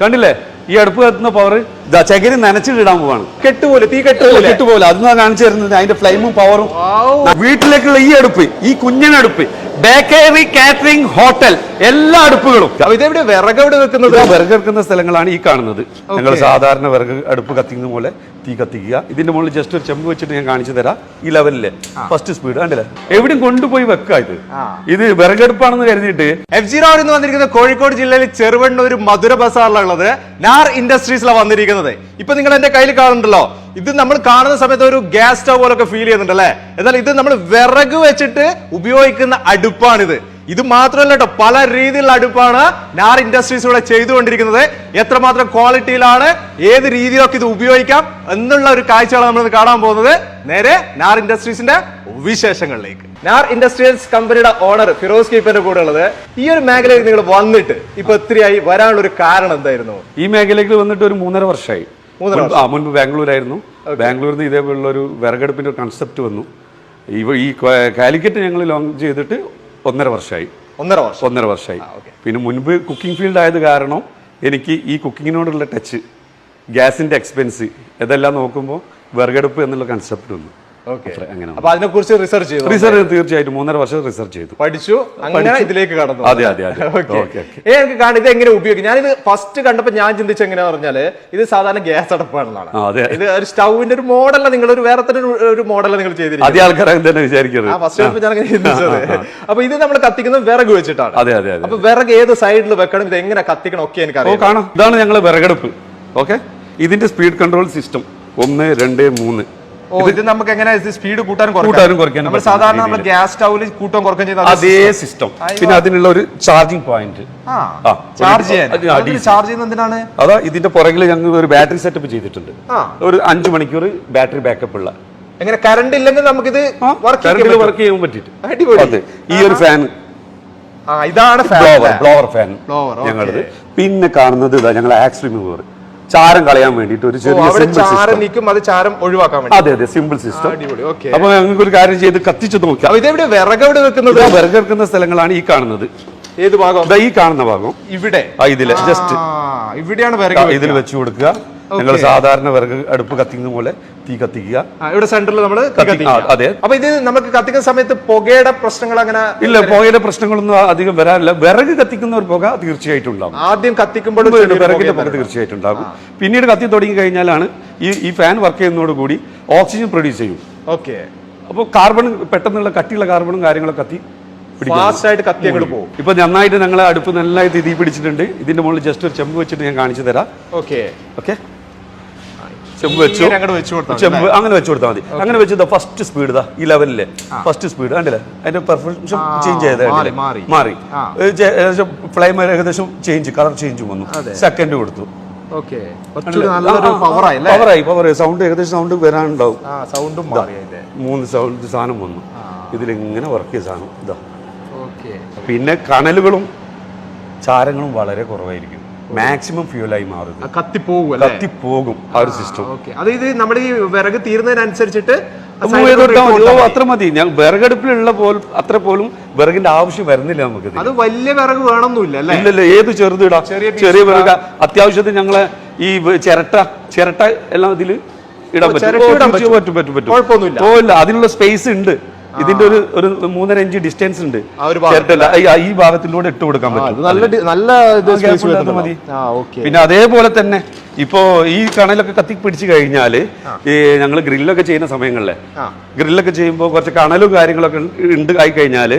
കണ്ടില്ലേ? ഈ അടുപ്പ് കത്തുന്ന പവർ ഇതാ ചകിരി നനച്ചിട്ടിടാൻ പോവാണ്. കെട്ടുപോലെ തീ കെട്ടുപോലെ. കെട്ടുപോലെ. അത് കാണിച്ചു തരുന്നത് അതിന്റെ ഫ്ലെയിമും പവറും വീട്ടിലേക്കുള്ള ഈ അടുപ്പ് ഈ കുഞ്ഞൻ അടുപ്പ് ബേക്കറി കാറ്ററിംഗ് ഹോട്ടൽ എല്ലാ അടുപ്പുകളും. ഇതെവിടെ വിറക് എവിടെ വെക്കുന്നത്? വിറക് വെക്കുന്ന സ്ഥലങ്ങളാണ് ഈ കാണുന്നത്. ഞങ്ങൾ സാധാരണ വിറക് അടുപ്പ് കത്തിക്കുന്ന പോലെ തീ കത്തിക്കുക. ഇതിന്റെ മുകളിൽ ജസ്റ്റ് ഒരു ചെമ്പ് വെച്ചിട്ട് ഞാൻ കാണിച്ചു തരാം. ഈ ലെവലിലെ ഫസ്റ്റ് സ്പീഡ് കണ്ടില്ലേ? എവിടെയും കൊണ്ടുപോയി വെക്കുക ഇത്. ഇത് വിറകടുപ്പാണെന്ന് കരുതിയിട്ട് എഫ് ജി റോഡ് എന്ന് വന്നിരിക്കുന്നത് കോഴിക്കോട് ജില്ലയിൽ ചെറുവണ്ണൂർ മധുര ബസാറിലുള്ളത് നാർ ഇൻഡസ്ട്രീസിലാണ് വന്നിരിക്കുന്നത്. ഇപ്പൊ നിങ്ങൾ എന്റെ കയ്യിൽ കാണുന്നുണ്ടല്ലോ. ഇത് നമ്മൾ കാണുന്ന സമയത്ത് ഒരു ഗ്യാസ് സ്റ്റവ് പോലൊക്കെ ഫീൽ ചെയ്യുന്നുണ്ട് അല്ലെ? എന്നാൽ ഇത് നമ്മൾ വിറക് വെച്ചിട്ട് ഉപയോഗിക്കുന്ന അടുപ്പാണിത്. ഇത് മാത്രമല്ല കേട്ടോ പല രീതിയിലുള്ള അടുപ്പാണ് നാർ ഇൻഡസ്ട്രീസ് ഇവിടെ ചെയ്തുകൊണ്ടിരിക്കുന്നത്. എത്രമാത്രം ക്വാളിറ്റിയിലാണ് ഏത് രീതിയിലൊക്കെ ഇത് ഉപയോഗിക്കാം എന്നുള്ള ഒരു കാഴ്ചയാണ് നമ്മൾ കാണാൻ പോകുന്നത്. നേരെ നാർ ഇൻഡസ്ട്രീസിന്റെ വിശേഷങ്ങളിലേക്ക്. നാർ ഇൻഡസ്ട്രിയൽസ് കമ്പനിയുടെ ഓണർ ഫിറോസ് കീപ്പറിന്റെ കൂടെ ഉള്ളത്. ഈ ഒരു മേഖലയിൽ നിങ്ങൾ വന്നിട്ട് ഇപ്പൊ എത്രയായി വരാനുള്ള ഒരു കാരണം എന്തായിരുന്നു? ഈ മേഖലയിൽ വന്നിട്ട് ഒരു മൂന്നര വർഷമായി. ആ മുൻപ് ബാംഗ്ലൂരായിരുന്നു. ബാംഗ്ലൂരിൽ നിന്ന് ഇതേപോലുള്ള ഒരു വിറകടുപ്പിന്റെ കൺസെപ്റ്റ് വന്നു. ഇവ ഈ കാലിക്കറ്റ് ഞങ്ങൾ ലോഞ്ച് ചെയ്തിട്ട് ഒന്നര വർഷമായി ഒന്നര വർഷം. ഒന്നര വർഷമായി പിന്നെ മുൻപ് കുക്കിംഗ് ഫീൽഡ് ആയത് കാരണം എനിക്ക് ഈ കുക്കിങ്ങിനോടുള്ള ടച്ച് ഗ്യാസിന്റെ എക്സ്പെൻസ് ഇതെല്ലാം നോക്കുമ്പോൾ വിറകടുപ്പ് എന്നുള്ള കൺസെപ്റ്റ് വന്നു. അങ്ങനെ അപ്പൊ അതിനെ കുറിച്ച് റിസർച്ച് ചെയ്തു റിസർച്ച് തീർച്ചയായിട്ടും. മൂന്നര വർഷം റിസർച്ച് ചെയ്തു. പഠിച്ചു അങ്ങനെ ഇതിലേക്ക് കടന്നു. അതെ, അതെ, എനിക്ക് കാണാം ഇത് എങ്ങനെ ഉപയോഗിക്കും? ഞാനിത് ഫസ്റ്റ് കണ്ടപ്പോ ഞാൻ ചിന്തിച്ച എങ്ങനെയാ പറഞ്ഞാൽ ഇത് സാധാരണ ഗ്യാസ് അടപ്പാണെന്നാണ് ഇത് ഒരു സ്റ്റൗവിന്റെ ഒരു മോഡല നിങ്ങൾ ഒരു വേറെ തന്നെ ഒരു- മോഡല നിങ്ങൾ ചെയ്തിരിക്കുന്നത്. ഫസ്റ്റ് ഞാൻ ചിന്തിച്ചത്. അപ്പൊ ഇത് നമ്മൾ കത്തിക്കുന്നത് വിറക് വെച്ചിട്ടാണ്. അതെ അതെ അപ്പൊ വിറക് ഏത് സൈഡിൽ വെക്കണം ഇത് എങ്ങനെ കത്തിക്കണം ഒക്കെ എനിക്ക് കാണാം. ഇതാണ് ഞങ്ങൾ വിറകെടുപ്പ്. ഓക്കെ? ഇതിന്റെ സ്പീഡ് കൺട്രോൾ സിസ്റ്റം ഒന്ന് രണ്ട് മൂന്ന്. ഇത് നമുക്ക് എങ്ങനെ സ്പീഡ് കൂട്ടാനും കൂട്ടാനും കുറയ്ക്കാനും നമ്മൾ സാധാരണ നമ്മൾ ഗ്യാസ് സ്റ്റൗവിൽ കൂട്ടാൻ കുറയ്ക്കാൻ ചെയ്യുന്ന അതേ സിസ്റ്റം പിന്നെ അതിനുള്ള ഒരു ചാർജിങ് പോയിന്റ് ചാർജ് ചെയ്യാൻ. ചാർജ് ചെയ്യുന്നത് എന്തിനാണ്? അതാ ഇതിന്റെ പുറകിൽ ഞങ്ങൾ ഒരു ബാറ്ററി സെറ്റപ്പ് ചെയ്തിട്ടുണ്ട്. ഒരു അഞ്ചു മണിക്കൂർ ബാറ്ററി ബാക്കപ്പ് ഉള്ള. എങ്ങനെ കറണ്ട് ഇല്ലെങ്കിൽ നമുക്കിത് വർക്ക് കറണ്ടിൽ വർക്ക് ചെയ്യാൻ പറ്റിയിട്ട്. ഈ ഒരു ഫാൻ ഇതാണ് ഫാൻ ബ്ലോവർ ഫാൻ. ഞങ്ങളത്. പിന്നെ കാണുന്നത് ഇതാ ഞങ്ങൾ ആക്സ് റിമൂവർ ചാരം കളയാൻ വേണ്ടിട്ട് ഒരു ചെറിയ ചാരം നിൽക്കും അത് ചാരം ഒഴിവാക്കാൻ വേണ്ടി. അതെ അതെ സിമ്പിൾ സിസ്റ്റം അപ്പൊ ഞങ്ങൾക്ക് ഒരു കാര്യം ചെയ്ത് കത്തിച്ചു നോക്കാം ഇതെവിടെ? വിറക് എവിടെ വെക്കുന്നത്? വെക്കുന്ന സ്ഥലങ്ങളാണ് ഈ കാണുന്നത്. ഏത് ഭാഗം? ഇതാ ഈ കാണുന്ന ഭാഗം. ഇവിടെ. ആ ഇതിൽ ജസ്റ്റ് ആ, ഇവിടെയാണ് വിറക് ഇതിൽ വെച്ച് കൊടുക്കുക. ഞങ്ങൾ സാധാരണ വിറക് അടുപ്പ് കത്തിക്കുന്ന പോലെ തീ കത്തിക്കുക. ഇവിടെ സെന്ററിൽ നമ്മൾ അതെ. അപ്പൊ ഇത് നമുക്ക് കത്തിക്കുന്ന സമയത്ത് പുകയുടെ പ്രശ്നങ്ങൾ അങ്ങനെ ഇല്ല പുകയുടെ പ്രശ്നങ്ങളൊന്നും അധികം വരാറില്ല. വിറക് കത്തിക്കുന്ന ഒരു പുക തീർച്ചയായിട്ടും ഉണ്ടാകും. ആദ്യം കത്തിക്കുമ്പോൾ വിറകിന്റെ പുക തീർച്ചയായിട്ടും ഉണ്ടാകും. പിന്നീട് കത്തി തുടങ്ങി കഴിഞ്ഞാലാണ് ഈ ഈ ഫാൻ വർക്ക് ചെയ്യുന്നതോടുകൂടി ഓക്സിജൻ പ്രൊഡ്യൂസ് ചെയ്യും. ഓക്കെ. അപ്പോൾ കാർബൺ പെട്ടെന്നുള്ള കട്ടിയുള്ള കാർബണും കാര്യങ്ങളൊക്കെ കത്തി ഫാസ്റ്റ് ആയിട്ട് കത്തി അങ്ങോട്ട് പോകും. ഇപ്പൊ നന്നായിട്ട് ഞങ്ങൾ അടുപ്പ് നന്നായിട്ട് തീ പിടിച്ചിട്ടുണ്ട്. ഇതിന്റെ മുകളിൽ ജസ്റ്റ് ഒരു ചെമ്പ് വെച്ചിട്ട് ഞാൻ കാണിച്ചു തരാം. ഓക്കെ. ഓക്കെ? ചെമ്പ് വെച്ചു. അങ്ങോട്ട് വെച്ച് കൊടുത്താൽ ചെമ്പ് അങ്ങനെ വെച്ചു കൊടുത്താൽ മതി. അങ്ങനെ വെച്ച് ഫസ്റ്റ് സ്പീഡ് ഇതാ ഈ ലെവലിലെ ഫസ്റ്റ് സ്പീഡ് കണ്ടില്ലേ? അതിന്റെ പെർഫെക്ഷൻ ചേഞ്ച് ചെയ്ത് മാറി, ഏകദേശം ഫ്ലെയിം ഏകദേശം ചേഞ്ച് കളർ ചേഞ്ച് വന്നു. സെക്കൻഡ് കൊടുത്തു. പവറായി പവറായി സൗണ്ട് ഏകദേശം സൗണ്ട് വരാനുണ്ടാവും. സൗണ്ടും മൂന്ന് സൗണ്ട് സാധനം വന്നു. ഇതിലിങ്ങനെ വർക്ക് ചെയ്ത സാധനം ഇതാ പിന്നെ കണലുകളും ചാരങ്ങളും വളരെ കുറവായിരിക്കും. മാക്സിമം ഫ്യൂലായി മാറും കത്തിപ്പോകും കത്തിപ്പോകും ആ ഒരു സിസ്റ്റം അതായത് നമ്മുടെ ഈ വിറക് തീരുന്നതിനനുസരിച്ചിട്ട് അത്ര മതി. ഞാൻ വിറകടുപ്പിലുള്ള പോലും അത്ര പോലും വിറകിന്റെ ആവശ്യം വരുന്നില്ല നമുക്ക് അത് വലിയ വിറക് വേണമെന്നില്ല ഇല്ലല്ലോ ഏത് ചെറുത് ഇടാം? ചെറിയ വിറക അത്യാവശ്യത്തിന് ഞങ്ങളെ ഈ ചിരട്ട ചിരട്ട എല്ലാം ഇതിൽ ഇടാൻ പറ്റും. പറ്റും. പറ്റും പറ്റും ഓ ഇല്ല. അതിനുള്ള സ്പേസ് ഉണ്ട്. ഇതിന്റെ ഒരു ഒരു മൂന്നര ഇഞ്ച് ഡിസ്റ്റൻസ് ഉണ്ട്. ഈ- ഭാഗത്തിലൂടെ ഇട്ട് കൊടുക്കാൻ പറ്റും. നല്ല നല്ല? മതി. പിന്നെ അതേപോലെ തന്നെ ഇപ്പോ ഈ കണലൊക്കെ കത്തി പിടിച്ചു കഴിഞ്ഞാൽ ഈ ഞങ്ങൾ ഗ്രില്ലൊക്കെ ചെയ്യുന്ന സമയങ്ങളിലെ. ഗ്രില്ലൊക്കെ ചെയ്യുമ്പോൾ കുറച്ച് കണലും കാര്യങ്ങളൊക്കെ ഉണ്ട് ആയി കഴിഞ്ഞാൽ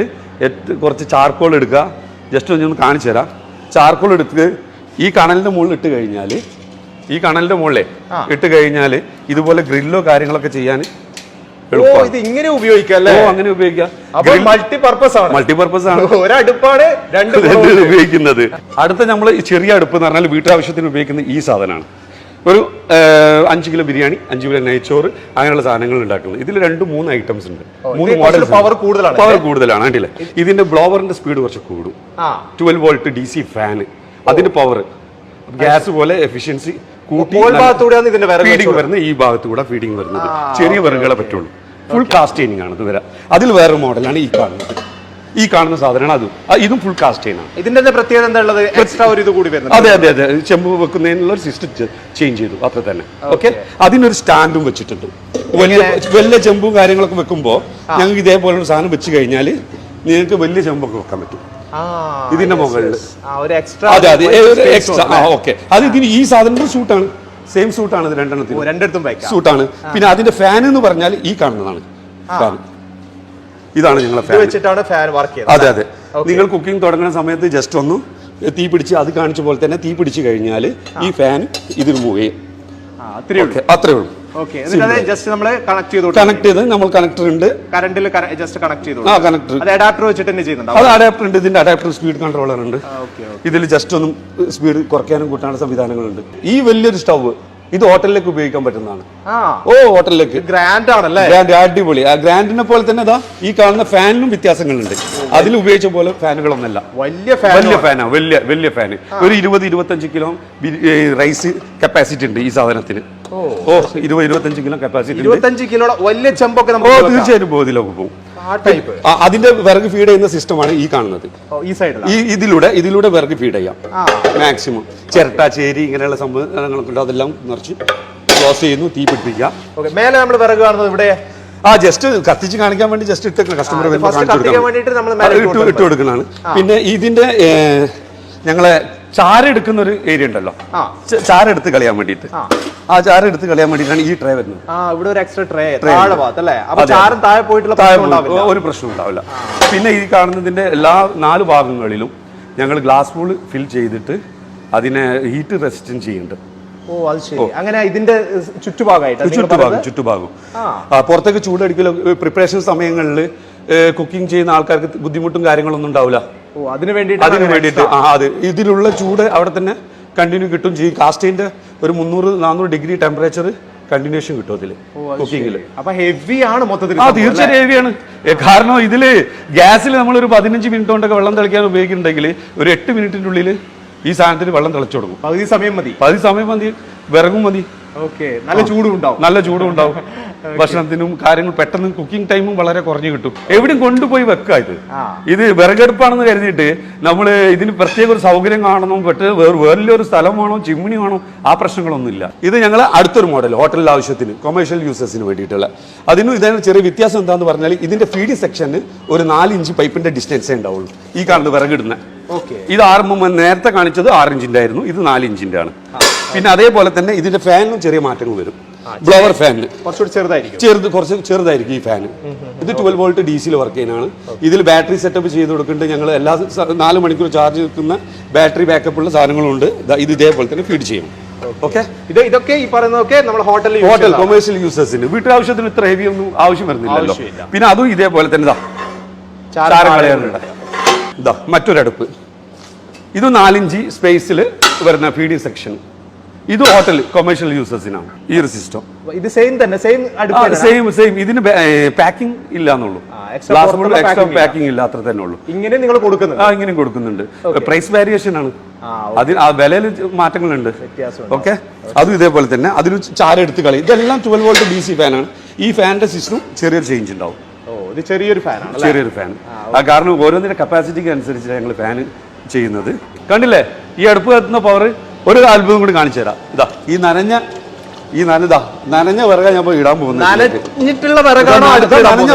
കുറച്ച് ചാർക്കോൾ എടുക്കുക ജസ്റ്റ് ഒന്ന് കാണിച്ചു തരാം. ചാർക്കോൾ എടുത്ത് ഈ കണലിന്റെ മുകളിൽ ഇട്ട് കഴിഞ്ഞാൽ ഈ കണലിന്റെ മുകളിലെ ഇട്ട് കഴിഞ്ഞാൽ ഇതുപോലെ ഗ്രില്ലോ കാര്യങ്ങളൊക്കെ ചെയ്യാൻ ഇത് ഇങ്ങനെ ഉപയോഗിക്കാം അല്ലേ? അങ്ങനെ ഉപയോഗിക്കാം. അപ്പൊ മൾട്ടി പർപ്പസ് ആണ്. മൾട്ടിപർപ്പസ് ആണ്. ഒരടുപ്പാണ് രണ്ട് ഉപയോഗിക്കുന്നത്. അടുത്ത നമ്മൾ ചെറിയ അടുപ്പ് എന്ന് പറഞ്ഞാൽ വീട്ടാവശ്യത്തിന് ഉപയോഗിക്കുന്ന ഈ സാധനമാണ്. ഒരു അഞ്ച് കിലോ ബിരിയാണി അഞ്ച് കിലോ നെയ്ച്ചോറ് അങ്ങനെയുള്ള സാധനങ്ങൾ ഉണ്ടാക്കുന്നത്. ഇതിൽ രണ്ട് മൂന്ന് ഐറ്റംസ് ഉണ്ട്. മൂന്ന് മോഡൽ പവർ കൂടുതലാണ് പവർ കൂടുതലാണ് കണ്ടില്ലേ? ഇതിന്റെ ബ്ലോവറിന്റെ സ്പീഡ് കുറച്ച് കൂടും. ട്വൽവ് വോൾട്ട് ഡി സി ഫാന് അതിന്റെ പവർ ഗ്യാസ് പോലെ എഫിഷ്യൻസി കൂട്ടി ഫീഡിംഗ് വരുന്ന ഈ ഭാഗത്തുകൂടെ ഫീഡിംഗ് വരുന്നത്. ചെറിയ വിറകുകളെ പറ്റുള്ളൂ. ഫുൾ കാസ്റ്റൈനിങ് ആണ് ഇത് വരാം അതിൽ വേറെ മോഡലാണ് ഈ കാണുന്നത്. ഈ കാണുന്ന സാധനമാണ് അതും. ഇതും ഫുൾ കാസ്റ്റ് ആണ്. ഇതിന്റെ പ്രത്യേകത എന്താ ഉള്ളത്? എക്സ്ട്രാ ഒരു ഇത് കൂടി വരുന്നത് അതെ അതെ അതെ. ചെമ്പ് വെക്കുന്നതിനുള്ള ഒരു സിസ്റ്റം ചേഞ്ച് ചെയ്തു. അത്ര തന്നെ. ഓക്കെ അതിനൊരു സ്റ്റാൻഡും വെച്ചിട്ടുണ്ട്. വലിയ വലിയ ചെമ്പും കാര്യങ്ങളൊക്കെ വെക്കുമ്പോൾ ഞങ്ങൾക്ക് ഇതേപോലുള്ള സാധനം വെച്ച് കഴിഞ്ഞാൽ നിങ്ങൾക്ക് വലിയ ചെമ്പൊക്കെ വെക്കാൻ പറ്റും. ഇതിന്റെ മുകളിൽ. അതെ അതെ. എക്സ്ട്രാ ഓക്കെ അത് ഇതിന് ഈ സാധനത്തിന് സൂട്ടാണ് സെയിം സൂട്ടാണ് ഇത് രണ്ടെണ്ണത്തിന് രണ്ടിടത്തും വയ്ക്കാം. സൂട്ടാണ് പിന്നെ അതിന്റെ ഫാൻ എന്ന് പറഞ്ഞാൽ ഈ കാണുന്നതാണ്. ഫാൻ ഇതാണ്. ഞങ്ങളെ ഫാൻ വെച്ചിട്ടാണ് ഫാൻ വർക്ക് ചെയ്യുന്നത്. അതെ അതെ. നിങ്ങൾ കുക്കിംഗ് തുടങ്ങുന്ന സമയത്ത് ജസ്റ്റ് ഒന്ന് തീ പിടിച്ച് അത് കാണിച്ച പോലെ തന്നെ തീ പിടിച്ച് കഴിഞ്ഞാൽ ഈ ഫാൻ ഇതിന് മൂവ് ചെയ്യും. അത്രേ ഉള്ളൂ. ജസ്റ്റ് നമ്മൾ കണക്ട് ചെയ്തു കണക്ട് ചെയ്ത് നമ്മൾ കണക്ടർ ഉണ്ട്. കറണ്ടിൽ ജസ്റ്റ് കണക്ട് ചെയ്തു ആ കണക്ടർ അത് അഡാപ്റ്റർ വെച്ചിട്ട് തന്നെ ചെയ്യുന്നുണ്ട് അത് അഡാപ്റ്റർ ഉണ്ട് ഇതിന്റെ അഡാപ്റ്റർ സ്പീഡ് കൺട്രോളർ ഉണ്ട്. ഇതിൽ ജസ്റ്റ് ഒന്നും സ്പീഡ് കുറയ്ക്കാനും കൂട്ടാനുള്ള സംവിധാനങ്ങളുണ്ട്. ഈ വലിയൊരു സ്റ്റൗവ് ഇത് ഹോട്ടലിലേക്ക് ഉപയോഗിക്കാൻ പറ്റുന്നതാണ്. ഓ ഹോട്ടലിലേക്ക്. ഗ്രാൻഡ് ആണല്ലേ? ഗ്രാൻഡ് അടിപൊളി. ആ ഗ്രാൻഡിനെ പോലെ തന്നെ ഇതാ ഈ കാണുന്ന ഫാനിനും വ്യത്യാസങ്ങളുണ്ട്. അതിൽ ഉപയോഗിച്ച പോലെ ഫാനുകളൊന്നല്ല. വലിയ ഫാൻ വലിയ ഫാനാ വലിയ വലിയ ഫാന്. ഒരു ഇരുപത് ഇരുപത്തഞ്ച് കിലോ റൈസ് കപ്പാസിറ്റി ഉണ്ട് ഈ സാധനത്തിന്. ഓ. ഇരുപത് ഇരുപത്തഞ്ച് കിലോ കപ്പാസിറ്റി ഇരുപത്തഞ്ച് കിലോ വലിയ ചെമ്പൊക്കെ തീർച്ചയായിട്ടും ബോധിലൊക്കെ പോകും. അതിന്റെ വിറക് ഫീഡ് ചെയ്യുന്ന സിസ്റ്റമാണ് ഈ കാണുന്നത്. ഈ ഇതിലൂടെ ഇതിലൂടെ വിറക് ഫീഡ് ചെയ്യാം. മാക്സിമം ചിരട്ട ചേരി ഇങ്ങനെയുള്ള സംഭവങ്ങളൊക്കെ ഉണ്ട്. അതെല്ലാം നിറച്ച് ക്ലോസ് ചെയ്യുന്നു തീ പിടിപ്പിക്കുക. ഓക്കെ മേലെ നമ്മൾ വിറക് കാണുന്നത് ഇവിടെ? ആ ജസ്റ്റ് കത്തിച്ച് കാണിക്കാൻ വേണ്ടി ജസ്റ്റ് ഇട്ടേക്കണം. കസ്റ്റമർ ഇട്ട് ഇട്ട് പിന്നെ ഇതിന്റെ ഏ, ഞങ്ങളെ ചാരെടുക്കുന്ന ഒരു ഏരിയ ഉണ്ടല്ലോ. ആ. എടുത്ത് കളയാൻ വേണ്ടിയിട്ട്. ആ. ചാര എടുത്ത് കളിയാൻ വേണ്ടിയിട്ടാണ് ഈ ട്രേ വരുന്നത്. ഇവിടെ ഒരു എക്സ്ട്രാ ട്രേ താഴെ അപ്പൊ ചാരം താഴെ പോയിട്ടുള്ള താഴെ പ്രശ്നം ഉണ്ടാവില്ല. ഒരു പ്രശ്നം ഉണ്ടാവില്ല. പിന്നെ ഈ കാണുന്നതിന്റെ എല്ലാ നാല് ഭാഗങ്ങളിലും ഞങ്ങൾ ഗ്ലാസ് ബോൾ ഫിൽ ചെയ്തിട്ട് അതിനെ ഹീറ്റ് റെസിസ്റ്റൻസ് ചെയ്യുന്നുണ്ട്. ഓ അത് ശരി. അങ്ങനെ ഇതിന്റെ ചുറ്റുഭാഗമായിട്ട് ചുറ്റുഭാഗം പുറത്തേക്ക് ചൂടടിക്കലോ പ്രിപ്പറേഷൻ സമയങ്ങളിൽ കുക്കിംഗ് ചെയ്യുന്ന ആൾക്കാർക്ക് ബുദ്ധിമുട്ടും കാര്യങ്ങളൊന്നും ഉണ്ടാവില്ല. അതിന് വേണ്ടിയിട്ട് അതിന് വേണ്ടിയിട്ട് ആ അത് ഇതിലുള്ള ചൂട് അവിടെ തന്നെ കണ്ടിന്യൂ കിട്ടും. ചെയ്യും കാസ്റ്റിന്റെ ഒരു മുന്നൂറ് നാനൂറ് ഡിഗ്രി ടെമ്പറേച്ചർ കണ്ടിന്യൂഷൻ കിട്ടും അതിൽ കുക്കിങ്ങിൽ അപ്പൊ ഹെവി ആണ് മൊത്തത്തിൽ ആ തീർച്ചയായും ഹെവിയാണ് കാരണം ഇതിൽ ഗ്യാസിൽ നമ്മൾ ഒരു പതിനഞ്ച് മിനിറ്റ് കൊണ്ടൊക്കെ വെള്ളം തിളയ്ക്കാൻ ഉപയോഗിക്കുന്നുണ്ടെങ്കിൽ ഒരു എട്ട് മിനിറ്റിന്റെ ഉള്ളിൽ ഈ സാധനത്തിൽ വെള്ളം തിളച്ചു കൊടുക്കും. പകുതി സമയം മതി. പകുതി സമയം മതി വിറകും മതി. നല്ല ചൂടും ഉണ്ടാവും. നല്ല ചൂടും ഉണ്ടാവും. ഭക്ഷണത്തിനും കാര്യങ്ങൾ പെട്ടെന്ന് കുക്കിംഗ് ടൈമും വളരെ കുറഞ്ഞു കിട്ടും. എവിടെയും കൊണ്ടുപോയി വെക്കുക ഇത്. ഇത് വിറകെടുപ്പാണെന്ന് കരുതിയിട്ട് നമ്മൾ ഇതിന് പ്രത്യേക ഒരു സൗകര്യം കാണണം പെട്ട് വേറെ വേറൊരു സ്ഥലം വേണോ ചിമ്മിണി വേണോ ആ പ്രശ്നങ്ങളൊന്നുമില്ല. ഇത് ഞങ്ങൾ അടുത്തൊരു മോഡൽ ഹോട്ടലിൽ ആവശ്യത്തിന് കൊമേഴ്ഷ്യൽ യൂസേഴ്സിന് വേണ്ടിയിട്ടുള്ള. അതിനും ഇതിന് ചെറിയ വ്യത്യാസം എന്താണെന്ന് പറഞ്ഞാൽ ഇതിന്റെ ഫീഡിംഗ് സെക്ഷന് ഒരു നാല് ഇഞ്ച് പൈപ്പിന്റെ ഡിസ്റ്റൻസേ ഉണ്ടാവുള്ളൂ. ഈ കാണുന്നത് വിറകിടുന്ന ഓക്കെ. ഇത് ആറ് നേരത്തെ കാണിച്ചത് ആറ് ഇഞ്ചിന്റെ ആയിരുന്നു. ഇത് നാല് ഇഞ്ചിന്റെ ആണ് പിന്നെ അതേപോലെ തന്നെ ഇതിന്റെ ഫാനിലും ചെറിയ മാറ്റങ്ങൾ വരും. ബ്ലോവർ ഫാനിൽ കുറച്ചുകൂടി ചെറുതായിരിക്കും. ചെറുത് കുറച്ച് ചെറുതായിരിക്കും ഈ ഫാന് ഇത് ട്വൽവ് വോൾട്ട് ഡി സിയിൽ വർക്ക് ചെയ്യുന്നതാണ്. ഇതിൽ ബാറ്ററി സെറ്റപ്പ് ചെയ്ത് കൊടുക്കുന്നുണ്ട്. ഞങ്ങൾ എല്ലാ നാല് മണിക്കൂർ ചാർജ് നിൽക്കുന്ന ബാറ്ററി ബാക്കപ്പ് ഉള്ള സാധനങ്ങളുണ്ട്. ഇത് ഇതേപോലെ തന്നെ ഫീഡ് ചെയ്യും. ഓക്കെ ഇത് ഇതൊക്കെ ഈ പറയുന്നതൊക്കെ നമ്മൾ ഹോട്ടലിൽ ഹോട്ടൽ കൊമേഴ്ഷ്യൽ യൂസേഴ്സിന് വീട്ടാവശ്യത്തിന് ഇത്ര ഹെവി ഒന്നും ആവശ്യം വരുന്നില്ലല്ലോ. പിന്നെ അതും ഇതേപോലെ തന്നെ ഇതാ ഇതാ മറ്റൊരടുപ്പ്. ഇത് നാലിഞ്ച് സ്പേസിൽ വരുന്ന ഫീഡിംഗ് സെക്ഷൻ ഇത് ഹോട്ടൽ കൊമേഴ്ഷ്യൽ യൂസേഴ്സിനാണ് ഈ ഒരു സിസ്റ്റം ഇത് സെയിം തന്നെ സെയിം സെയിം സെയിം ഇതിന് പാക്കിംഗ് ഇല്ല എന്നുള്ളൂ എക്സ്ട്രാ പാക്കിംഗ് ഇല്ല. അത്ര തന്നെ ഉള്ളൂ ഇങ്ങനെ നിങ്ങൾ കൊടുക്കുന്നത് ആ ഇങ്ങനെ കൊടുക്കുന്നുണ്ട്. പ്രൈസ് വേരിയേഷൻ ആണ്. ആ, അതിന് ആ വിലയിൽ മാറ്റങ്ങളുണ്ട്. ഓക്കെ അതും ഇതേപോലെ തന്നെ. അതിന് ചാരെടുത്ത് കളി ഇതെല്ലാം ട്വൽവ് വോൾട്ട് ഡി സി ഫാനാണ് ഈ ഫാനിന്റെ സിസ്റ്റം ചെറിയൊരു ചേഞ്ച് ഉണ്ടാവും. ഇത് ചെറിയൊരു ഫാനാണ് ചെറിയൊരു ഫാൻ ആ കാരണം ഓരോന്നിന്റെ കപ്പാസിറ്റിക്ക് അനുസരിച്ച് ഞങ്ങൾ ഫാൻ ചെയ്യുന്നത്. കണ്ടില്ലേ? ഈ അടുപ്പ് കത്തുന്ന പവർ ഒരു അത്ഭുതം കൂടി കാണിച്ചു തരാം. ഇതാ ഈ നനഞ്ഞ ഈ നനതാ നനഞ്ഞ വിറക ഞാൻ പോയി ഇടാൻ പോകുന്നത് നനഞ്ഞ?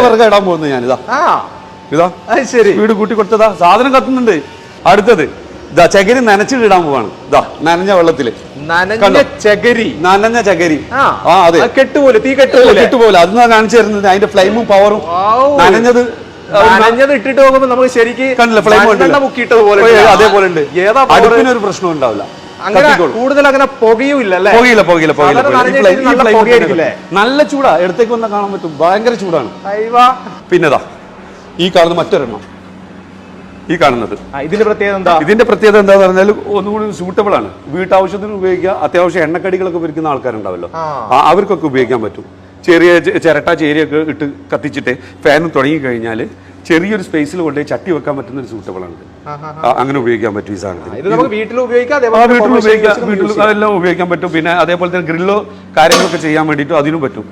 വിറക ഇടാൻ പോകുന്നത് ഞാനിതാ ഇതാ. ശരി. വീട് കൂട്ടി കൊടുത്തതാ. സാധനം കത്തുന്നുണ്ട്. അടുത്തത് ഇതാ ചകരി നനച്ചിട്ട് ഇടാൻ പോവാണ്. ഇതാ നനഞ്ഞ വെള്ളത്തിൽ. നനഞ്ഞ കണ്ടോ? നനഞ്ഞ ചകരി. ആ. അതെ. കെട്ടുപോലെ തീ കെട്ടുപോലെ. കെട്ടുപോലെ. അത് കാണിച്ചു തരുന്നത്. അതിന്റെ ഫ്ലെയിമും പവറും. നനഞ്ഞത് നനഞ്ഞത് ഇട്ടിട്ട് നോക്കുമ്പോ നമുക്ക് ശരിക്കും കണ്ടില്ല ഫ്ലെയിം മണ്ണെണ്ണ മുക്കിയിട്ടത് പോലെ അതേപോലെ ഉണ്ട്? ഒരു പ്രശ്നം ഉണ്ടാവില്ല. അങ്ങനെ കൂടുതൽ അങ്ങനെ അല്ലേ പുകയില്ല പുകയില്ല പുകയില്ല പുകയില്ല. നല്ല ചൂടാ. എടുത്തേക്ക് വന്നാൽ കാണാൻ പറ്റും. ഭയങ്കര ചൂടാണ്. പിന്നെതാ ഈ കാണുന്ന മറ്റൊരെണ്ണം. ഈ കാണുന്നത്. ഇതിന്റെ പ്രത്യേകത എന്താ? ഇതിന്റെ പ്രത്യേകത എന്താന്ന് പറഞ്ഞാൽ ഒന്നുകൂടി സൂട്ടബിൾ ആണ്. വീട്ടാവശ്യത്തിന് ഉപയോഗിക്കുക. അത്യാവശ്യം എണ്ണക്കടികളൊക്കെ ഉപയോഗിക്കുന്ന ആൾക്കാരുണ്ടാവല്ലോ. അവർക്കൊക്കെ ഉപയോഗിക്കാൻ പറ്റും. ചെറിയ ചിരട്ട ചേരിയൊക്കെ ഇട്ട് കത്തിച്ചിട്ട് ഫാൻ തുടങ്ങി കഴിഞ്ഞാൽ ചെറിയൊരു സ്പേസിൽ കൊണ്ടുപോയി ചട്ടി വെക്കാൻ പറ്റുന്ന ഒരു സൂട്ടബിൾ ആണ് അങ്ങനെ ഉപയോഗിക്കാൻ പറ്റും ഈ സാധനത്തിന്. വീട്ടിൽ ഉപയോഗിക്കാം വീട്ടിൽ. അതെല്ലാം ഉപയോഗിക്കാൻ പറ്റും. പിന്നെ അതേപോലെ തന്നെ ഗ്രില്ലോ കാര്യങ്ങളൊക്കെ ചെയ്യാൻ വേണ്ടിയിട്ടും അതിനും പറ്റും.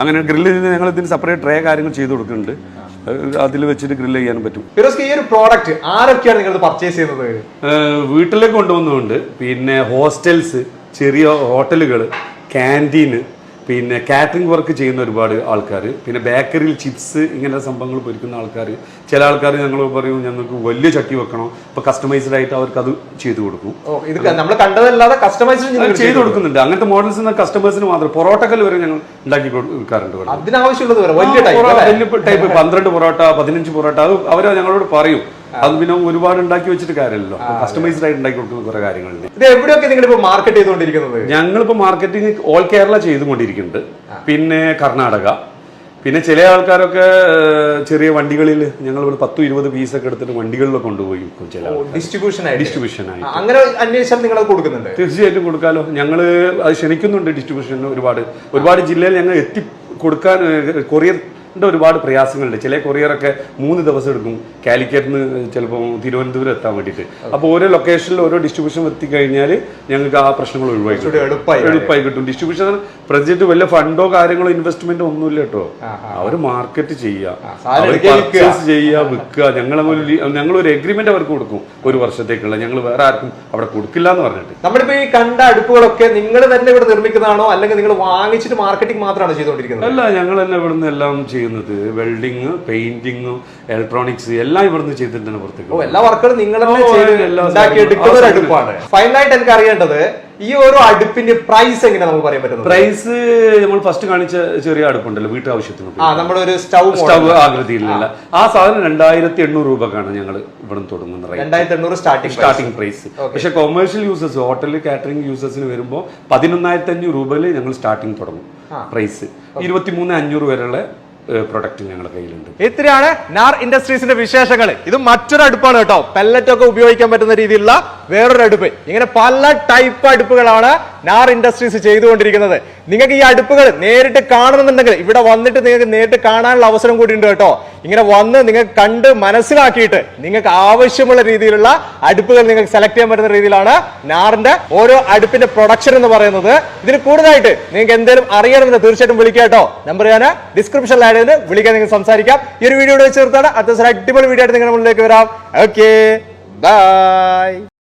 അങ്ങനെ ഗ്രില്ലിൽ ഞങ്ങൾ ഇതിന് സെപ്പറേറ്റ് ട്രേ കാര്യങ്ങൾ ചെയ്ത് കൊടുക്കുന്നുണ്ട്. അതിൽ വെച്ചിട്ട് ഗ്രില്ല് ചെയ്യാനും പറ്റും. ഈ ഒരു പ്രോഡക്റ്റ് ആരൊക്കെയാണ് നിങ്ങൾ പർച്ചേസ് ചെയ്യുന്നത്? വീട്ടിലേക്ക് കൊണ്ടുവന്നുകൊണ്ട് പിന്നെ ഹോസ്റ്റൽസ് ചെറിയ ഹോട്ടലുകൾ ക്യാന്റീന് പിന്നെ കാറ്ററിംഗ് വർക്ക് ചെയ്യുന്ന ഒരുപാട് ആൾക്കാർ പിന്നെ ബേക്കറിയിൽ ചിപ്സ് ഇങ്ങനെ സംഭവങ്ങൾ പൊരിക്കുന്ന ആൾക്കാർ. ചില ആൾക്കാർ ഞങ്ങൾ പറയും ഞങ്ങൾക്ക് വലിയ ചട്ടി വെക്കണം. അപ്പോൾ കസ്റ്റമൈസ്ഡ് ആയിട്ട് അവർക്ക് അത് ചെയ്തു കൊടുക്കും. ഇത് നമ്മൾ കണ്ടതല്ലാതെ കസ്റ്റമൈസ് ചെയ്തു കൊടുക്കുന്നുണ്ട്. അങ്ങനത്തെ മോഡൽസ് കസ്റ്റമേഴ്സിന് മാത്രം പൊറോട്ടക്കൽ വരെ ഞങ്ങൾ ഉണ്ടാക്കി കൊടുക്കാറുണ്ട്. അതിനാവശ്യമുള്ളത് വലിയ ടൈപ്പ് പന്ത്രണ്ട് പൊറോട്ട പതിനഞ്ച് പൊറോട്ട അത് അവർ ഞങ്ങളോട് പറയും. അത് പിന്നെ ഒരുപാട് ഉണ്ടാക്കി വെച്ചിട്ട് കാര്യമല്ലോ കസ്റ്റമൈസ്ഡ് ആയിട്ട് ഉണ്ടാക്കി കൊടുക്കുന്ന കുറെ കാര്യങ്ങളുണ്ട്. ഇത് എവിടെയൊക്കെ നിങ്ങൾ ഇപ്പൊ മാർക്കറ്റ് ചെയ്തുകൊണ്ടിരിക്കുന്നത്? ഞങ്ങളിപ്പോൾ മാർക്കറ്റിംഗ് ഓൾ കേരള ചെയ്തുകൊണ്ടിരിക്കുന്നുണ്ട്. പിന്നെ കർണാടക. പിന്നെ ചില ആൾക്കാരൊക്കെ ചെറിയ വണ്ടികളിൽ ഞങ്ങൾ ഇവിടെ പത്തും ഇരുപത് പീസ് ഒക്കെ എടുത്തിട്ട് വണ്ടികളിലൊക്കെ കൊണ്ടുപോയി ചില ഡിസ്ട്രിബ്യൂഷൻ ആയി ഡിസ്ട്രിബ്യൂഷൻ ആയി അങ്ങനെ അന്വേഷിച്ചാൽ നിങ്ങൾ കൊടുക്കുന്നുണ്ട്? തീർച്ചയായിട്ടും കൊടുക്കാലോ. ഞങ്ങൾ അത് ക്ഷണിക്കുന്നുണ്ട് ഡിസ്ട്രിബ്യൂഷന് ഒരുപാട്. ഒരുപാട് ജില്ലയിൽ ഞങ്ങൾ എത്തി കൊടുക്കാൻ കൊറിയറിന്റെ ഒരുപാട് പ്രയാസങ്ങളുണ്ട്. ചില കൊറിയറൊക്കെ മൂന്ന് ദിവസം എടുക്കും. കാലിക്കറ്റിൽ നിന്ന് ചിലപ്പോൾ തിരുവനന്തപുരം എത്താൻ വേണ്ടിയിട്ട്. അപ്പോൾ ഓരോ ലൊക്കേഷനിൽ ഓരോ ഡിസ്ട്രിബ്യൂഷൻ എത്തി കഴിഞ്ഞാൽ ഞങ്ങൾക്ക് ആ പ്രശ്നങ്ങൾ ഒഴിവായി എളുപ്പമായി എളുപ്പമായി കിട്ടും. ഡിസ്ട്രിബ്യൂഷൻ പ്രത്യേകിച്ച് വലിയ ഫണ്ടോ കാര്യങ്ങളോ ഇൻവെസ്റ്റ്മെന്റോ ഒന്നുമില്ല കേട്ടോ. അവർ മാർക്കറ്റ് ചെയ്യുക ചെയ്യുക വിൽക്കുക. ഞങ്ങൾ ഞങ്ങൾ ഒരു എഗ്രിമെന്റ് അവർക്ക് കൊടുക്കും. ഒരു വർഷത്തേക്കുള്ള. ഞങ്ങൾ വേറെ ആർക്കും അവിടെ കൊടുക്കില്ല എന്ന് പറഞ്ഞിട്ട്. നമ്മളിപ്പോ ഈ കണ്ട അടുപ്പുകളൊക്കെ നിങ്ങൾ തന്നെ ഇവിടെ നിർമ്മിക്കുന്നതാണോ? അല്ലെങ്കിൽ നിങ്ങൾ വാങ്ങിച്ചിട്ട് മാർക്കറ്റിംഗ് മാത്രമാണ് ചെയ്തുകൊണ്ടിരിക്കുന്നത്? അല്ല ഞങ്ങൾ തന്നെ ഇവിടുന്ന് എല്ലാം ചെയ്യുന്നത് വെൽഡിങ് പെയിന്റിങ് ഇലക്ട്രോണിക്സ് എല്ലാം ഇവിടുന്ന് ചെയ്തിട്ടാണ് പുറത്തേക്ക്. എല്ലാ വർക്കുകളും നിങ്ങൾ ഫൈനലായിട്ട് എനിക്ക് അറിയേണ്ടത് ഈ ഒരു അടുപ്പിന്റെ പ്രൈസ് എങ്ങനെ നമുക്ക് പറയാൻ പറ്റുന്നത്? പ്രൈസ് നമ്മൾ ഫസ്റ്റ് കാണിച്ച ചെറിയ അടുപ്പുണ്ടല്ലോ വീട്ടാവശ്യത്തിന് ആ നമ്മുടെ ഒരു സ്റ്റൗ സ്റ്റവ് ആകൃതിയിലുള്ള. ആ. സാധനം രണ്ടായിരത്തി എണ്ണൂറ് രൂപക്കാണ് ഞങ്ങൾ ഇവിടെ തുടങ്ങുന്ന റേറ്റ് രണ്ടായിരത്തി എണ്ണൂറ് സ്റ്റാർട്ടിംഗ് സ്റ്റാർട്ടിംഗ് പ്രൈസ് പക്ഷെ കൊമേഴ്ഷ്യൽ യൂസേഴ്സ് ഹോട്ടൽ കാറ്ററിംഗ് യൂസേഴ്സിന് വരുമ്പോൾ പതിനൊന്നായിരത്തി അഞ്ഞൂറ് രൂപയിൽ ഞങ്ങൾ സ്റ്റാർട്ടിംഗ് തുടങ്ങും പ്രൈസ് ഇരുപത്തിമൂന്ന് അഞ്ഞൂറ് വരെയുള്ള പ്രൊഡക്റ്റ് ഞങ്ങളുടെ കയ്യിലുണ്ട്. ഇത്രയാണ് നാർ ഇൻഡസ്ട്രീസിന്റെ വിശേഷങ്ങൾ. ഇത് മറ്റൊരു അടുപ്പാണ് കേട്ടോ. പെല്ലറ്റ് ഒക്കെ ഉപയോഗിക്കാൻ പറ്റുന്ന രീതിയിലുള്ള വേറൊരു അടുപ്പ്. ഇങ്ങനെ പല ടൈപ്പ് അടുപ്പുകളാണ് നാർ ഇൻഡസ്ട്രീസ് ചെയ്തുകൊണ്ടിരിക്കുന്നത്. നിങ്ങൾക്ക് ഈ അടുപ്പുകൾ നേരിട്ട് കാണണമെന്നുണ്ടെങ്കിൽ ഇവിടെ വന്നിട്ട് നിങ്ങൾക്ക് നേരിട്ട് കാണാനുള്ള അവസരം കൂടി ഉണ്ട് കേട്ടോ. ഇങ്ങനെ വന്ന് നിങ്ങൾക്ക് കണ്ട് മനസ്സിലാക്കിയിട്ട് നിങ്ങൾക്ക് ആവശ്യമുള്ള രീതിയിലുള്ള അടുപ്പുകൾ നിങ്ങൾക്ക് സെലക്ട് ചെയ്യാൻ പറ്റുന്ന രീതിയിലാണ് നാറിന്റെ ഓരോ അടുപ്പിന്റെ പ്രൊഡക്ഷൻ എന്ന് പറയുന്നത്. ഇതിന് കൂടുതലായിട്ട് നിങ്ങൾക്ക് എന്തെങ്കിലും അറിയണമെന്ന് തീർച്ചയായിട്ടും വിളിക്കുക കേട്ടോ. നമ്പർ ഞാൻ ഡിസ്ക്രിപ്ഷനിൽ ആഡ് ചെയ്ത് വിളിക്കാൻ നിങ്ങൾക്ക് സംസാരിക്കാം. ഈ ഒരു വീഡിയോ ചേർത്താണ് അത്യാവശ്യം അടിപൊളി വീഡിയോ ആയിട്ട് നിങ്ങളുടെ മുന്നിലേക്ക് വരാം. Okay bye